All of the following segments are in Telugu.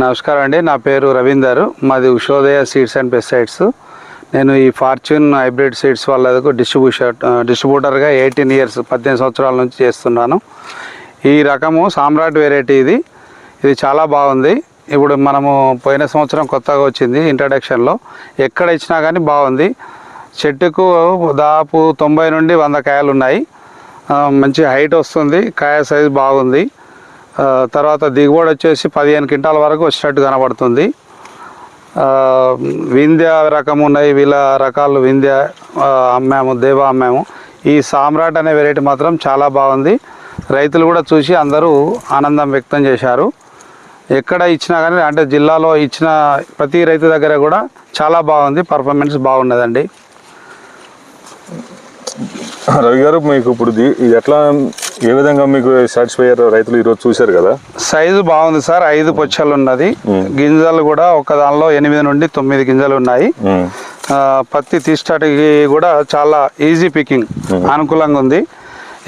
నమస్కారం అండి. నా పేరు రవీందర్. మాది ఉషోదయ సీడ్స్ అండ్ పెస్టిసైడ్స్ నేను ఈ ఫార్చ్యూన్ హైబ్రిడ్ సీడ్స్ వాళ్ళకు డిస్ట్రిబ్యూషన్ డిస్ట్రిబ్యూటర్గా ఎయిటీన్ ఇయర్స్ పద్దెనిమిది సంవత్సరాల నుంచి చేస్తున్నాను. ఈ రకము సామ్రాట్ వెరైటీ ఇది. ఇది చాలా బాగుంది. ఇప్పుడు మనము పోయిన సంవత్సరం కొత్తగా వచ్చింది ఇంట్రడక్షన్లో. ఎక్కడ ఇచ్చినా కానీ బాగుంది. చెట్టుకు దాదాపు తొంభై నుండి వంద కాయలు ఉన్నాయి మంచి హైట్ వస్తుంది. కాయ సైజ్ బాగుంది. తర్వాత దిగుబడి వచ్చేసి పదిహేను క్వింటాల వరకు వచ్చినట్టు కనబడుతుంది. వింధ్య రకం ఉన్నాయి వీళ్ళ రకాలు వింధ్య అమ్మాము దేవ అమ్మాము. ఈ సామ్రాట్ అనే వెరైటీ మాత్రం చాలా బాగుంది. రైతులు కూడా చూసి అందరూ ఆనందం వ్యక్తం చేశారు. ఎక్కడ ఇచ్చినా కానీ అంటే జిల్లాలో ఇచ్చిన ప్రతి రైతు దగ్గర కూడా చాలా బాగుంది పర్ఫార్మెన్స్ బాగున్నదండి. రవి గారు మీకు ఇప్పుడు ఇది ఎట్లా ఏ విధంగా మీకు సాటిస్ఫై అయ్యారు రైతులు ఈరోజు చూశారు కదా? సైజు బాగుంది సార్. ఐదు పొచ్చలు ఉన్నది. గింజలు కూడా ఒక దానిలో ఎనిమిది నుండి తొమ్మిది గింజలు ఉన్నాయి. పత్తి తీసటానికి కూడా చాలా ఈజీ పికింగ్ అనుకూలంగా ఉంది.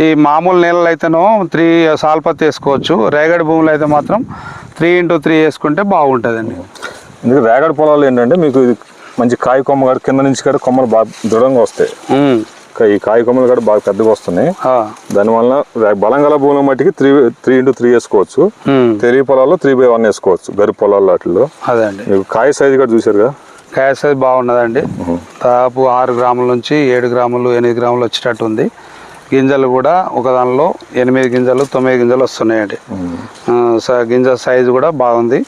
ఈ మామూలు నేలలు అయితేనో త్రీ సాల్ పత్తి వేసుకోవచ్చు. రేగడి భూములు అయితే మాత్రం త్రీ ఇంటూ త్రీ వేసుకుంటే బాగుంటుందండి. ఎందుకంటే రేగడ పొలాలు ఏంటంటే మీకు ఇది మంచి కాయ కొమ్మ కింద నుంచి కూడా కొమ్మలు బాగా దృఢంగా వస్తాయి. ఈ కాయ కొమ్మలు కూడా బాగా పెద్దగా వస్తున్నాయి. దానివల్ల రే- బలం గల భూముల మట్టికి త్రీ త్రీ ఇంటూ త్రీ వేసుకోవచ్చు. ఉమ్. తెరి పొలాల్లో త్రీ బై వన్ వేసుకోవచ్చు గరి పొలాల్లో వాటిల్లో. అదే అండి. కాయ సైజు కూడా కదా కాయ సైజ్ బాగున్నదండి. దాదాపు ఆరు గ్రాముల నుంచి ఏడు గ్రాములు ఎనిమిది గ్రాములు వచ్చేటట్టు ఉంది. గింజలు కూడా ఒక దానిలో ఎనిమిది గింజలు తొమ్మిది గింజలు వస్తున్నాయండి. గింజ సైజు కూడా బాగుంది.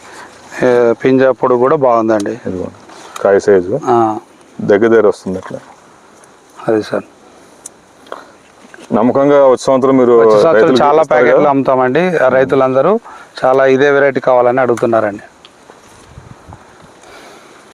పింజ పొడి కూడా బాగుందండి. కాయ సైజు. దగ్గర దగ్గర వస్తుంది అట్లా. అది సార్. నమ్మకంగా వచ్చే సంవత్సరం మీరు చాలా ప్యాకెట్లు? అమ్ముతామండి రైతులందరూ చాలా ఇదే వెరైటీ కావాలని అడుగుతున్నారండి